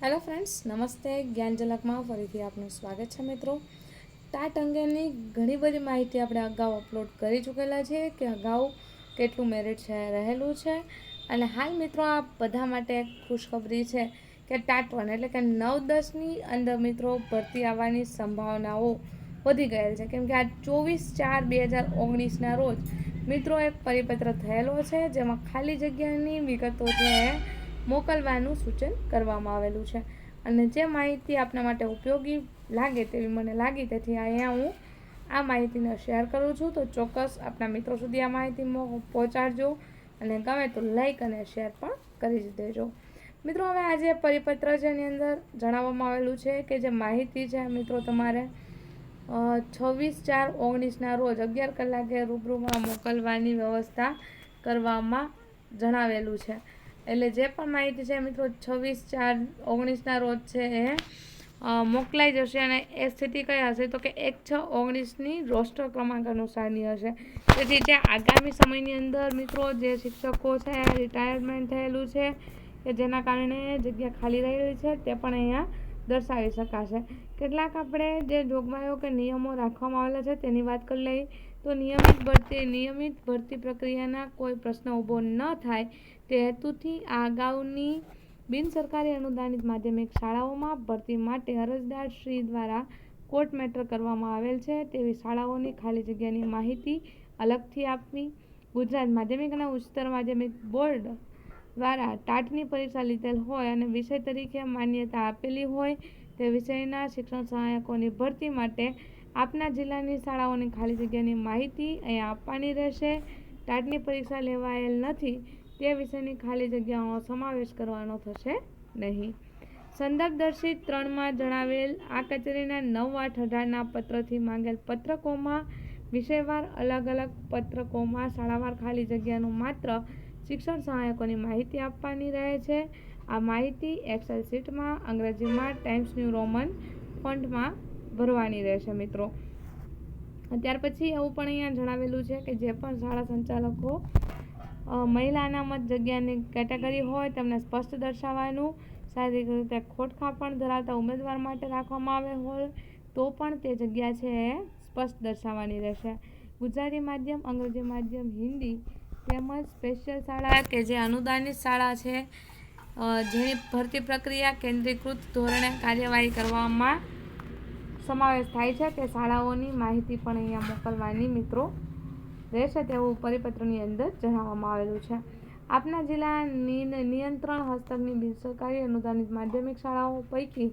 Hello friends નમસ્તે, જ્ઞાન ઝલકમાં ફરીથી આપનું સ્વાગત છે મિત્રો. ટાટ અંગેની ઘણી બધી માહિતી આપણે અગાઉ અપલોડ કરી ચૂકેલા છે કે અગાઉ કેટલું મેરિટ છે, રહેલું છે. અને હાલ મિત્રો આ બધા માટે ખુશખબરી છે કે ટાટ વન એટલે કે નવ દસની અંદર મિત્રો ભરતી આવવાની સંભાવનાઓ વધી ગયેલ છે. કેમ કે આ ચોવીસ ચાર બે હજાર ઓગણીસના રોજ મિત્રો એક પરિપત્ર થયેલો છે, જેમાં ખાલી જગ્યાની વિગતો છે મોકલવાનું સૂચન કરવામાં આવેલું છે. અને જે માહિતી આપના માટે ઉપયોગી લાગે તેવી મને લાગી, તેથી અહીંયા હું આ માહિતીને શેર કરું છું. તો ચોક્કસ આપણા મિત્રો સુધી આ માહિતી પહોંચાડજો અને ગમે તો લાઈક અને શેર પણ કરી જ દેજો. મિત્રો, હવે આજે પરિપત્ર છે એની અંદર જણાવવામાં આવેલું છે કે જે માહિતી છે, મિત્રો, તમારે છવ્વીસ ચાર ઓગણીસના રોજ અગિયાર કલાકે રૂબરૂમાં મોકલવાની વ્યવસ્થા કરવામાં જણાવેલું છે. એટલે જે પણ માહિતી છે, મિત્રો, છવ્વીસ ચાર ઓગણીસના રોજ છે એ મોકલાઈ જશે અને એ સ્થિતિ કઈ હશે તો કે એક છ ઓગણીસની રોસ્ટર ક્રમાંક અનુસારની હશે. તેથી જે આગામી સમયની અંદર, મિત્રો, જે શિક્ષકો છે, રિટાયરમેન્ટ થયેલું છે, કે જેના કારણે જગ્યા ખાલી રહેલી છે, તે પણ અહીંયા દર્શાવી શકાશે. કેટલાક આપણે જે જોગવાઈઓ કે નિયમો રાખવામાં આવેલા છે, તેની વાત કરી લઈએ. તો નિયમિત ભરતી નિયમિત ભરતી પ્રક્રિયાના કોઈ પ્રશ્ન ઊભો ન થાય. તે હેતુથી આ અગાઉની બિન સરકારી અનુદાનિત માધ્યમિક શાળાઓમાં ભરતી માટે અરજદાર શ્રી દ્વારા કોર્ટ મેટર કરવામાં આવેલ છે. તેવી શાળાઓની ખાલી જગ્યાની માહિતી અલગથી આપવી. ગુજરાત માધ્યમિક અને ઉચ્ચતર માધ્યમિક બોર્ડ દ્વારા ટાટની પરીક્ષા લીધેલ હોય અને વિષય તરીકે માન્યતા આપેલી હોય તે વિષયના શિક્ષણ સહાયકોની ભરતી માટે આપના જિલ્લાની શાળાઓની ખાલી જગ્યાની માહિતી અહીંયા આપવાની રહેશે. ટાટની પરીક્ષા લેવાયેલ નથી, તે વિષયની ખાલી જગ્યાઓનો સમાવેશ કરવાનો થશે નહીં. સંદર્ભ દર્શિત ત્રણમાં જણાવેલ, આ કચેરીના નવ આઠ અઢારના પત્રથી માંગેલ પત્રકોમાં વિષયવાર અલગ અલગ પત્રકોમાં શાળાવાર ખાલી જગ્યાનું માત્ર શિક્ષણ સહાયકોની માહિતી આપવાની રહે છે. આ માહિતી એક્સેલ શીટમાં, અંગ્રેજીમાં ટાઈમ્સ ન્યૂ રોમન ફોન્ટમાં ભરવાની રહેશે મિત્રો. ત્યાર પછી એવું પણ અહીંયા જણાવેલું છે કે જે પણ શાળા સંચાલકો મહિલા અનામત જગ્યાની કેટેગરી હોય તેમને સ્પષ્ટ દર્શાવવાનું શારીરિક રીતે ખોટખાપણ ધરાવતા ઉમેદવાર માટે રાખવામાં આવે હોય, તો પણ તે જગ્યા છે એ સ્પષ્ટ દર્શાવવાની રહેશે. ગુજરાતી માધ્યમ, અંગ્રેજી માધ્યમ, હિન્દી તેમજ સ્પેશિયલ શાળા કે જે અનુદાનિત શાળા છે જેની ભરતી પ્રક્રિયા કેન્દ્રીકૃત ધોરણે કાર્યવાહી કરવામાં સમાવેશ થાય છે તે શાળાઓની માહિતી પણ અહીંયા મોકલવાની મિત્રો રહેશે તેવું પરિપત્રની અંદર જણાવવામાં આવેલું છે. આપના જિલ્લા નિયંત્રણ હસ્તકની બિનસરકારી અનુદાનિત માધ્યમિક શાળાઓ પૈકી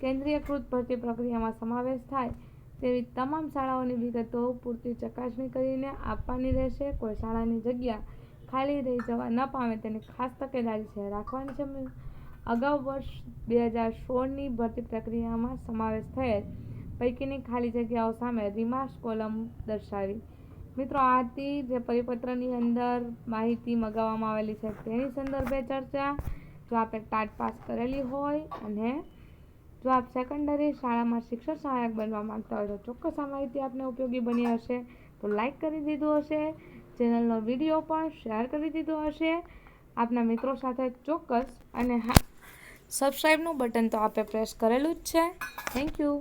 કેન્દ્રીયકૃત ભરતી પ્રક્રિયામાં સમાવેશ થાય તેવી તમામ શાળાઓની વિગતો પૂરતી ચકાસણી કરીને આપવાની રહેશે. કોઈ શાળાની જગ્યા ખાલી રહી જવા ન પામે તેની ખાસ તકેદારી છે. રાખવાની છે અગાઉ વર્ષ બે હજાર સોળની ભરતી પ્રક્રિયામાં સમાવેશ થયેલ પૈકીની ખાલી જગ્યાઓ સામે રિમાર્ક્સ કોલમ દર્શાવી. મિત્રો આ હતી જે પરિપત્રની અંદર માહિતી મગાવવામાં આવેલી છે, તેની સંદર્ભે ચર્ચા. જો આપે ટાટ પાસ કરેલી હોય અને જો આપ સેકન્ડરી શાળામાં શિક્ષક સહાયક બનવા માંગતા હોય તો ચોક્કસ આ માહિતી આપને ઉપયોગી બની હશે. તો લાઈક કરી દીધું હશે ચેનલનો વીડિયો પણ શેર કરી દીધો હશે. આપના મિત્રો સાથે ચોક્કસ અને હા સબસ્ક્રાઈબનું બટન તો આપે પ્રેસ કરેલું જ છે. Thank you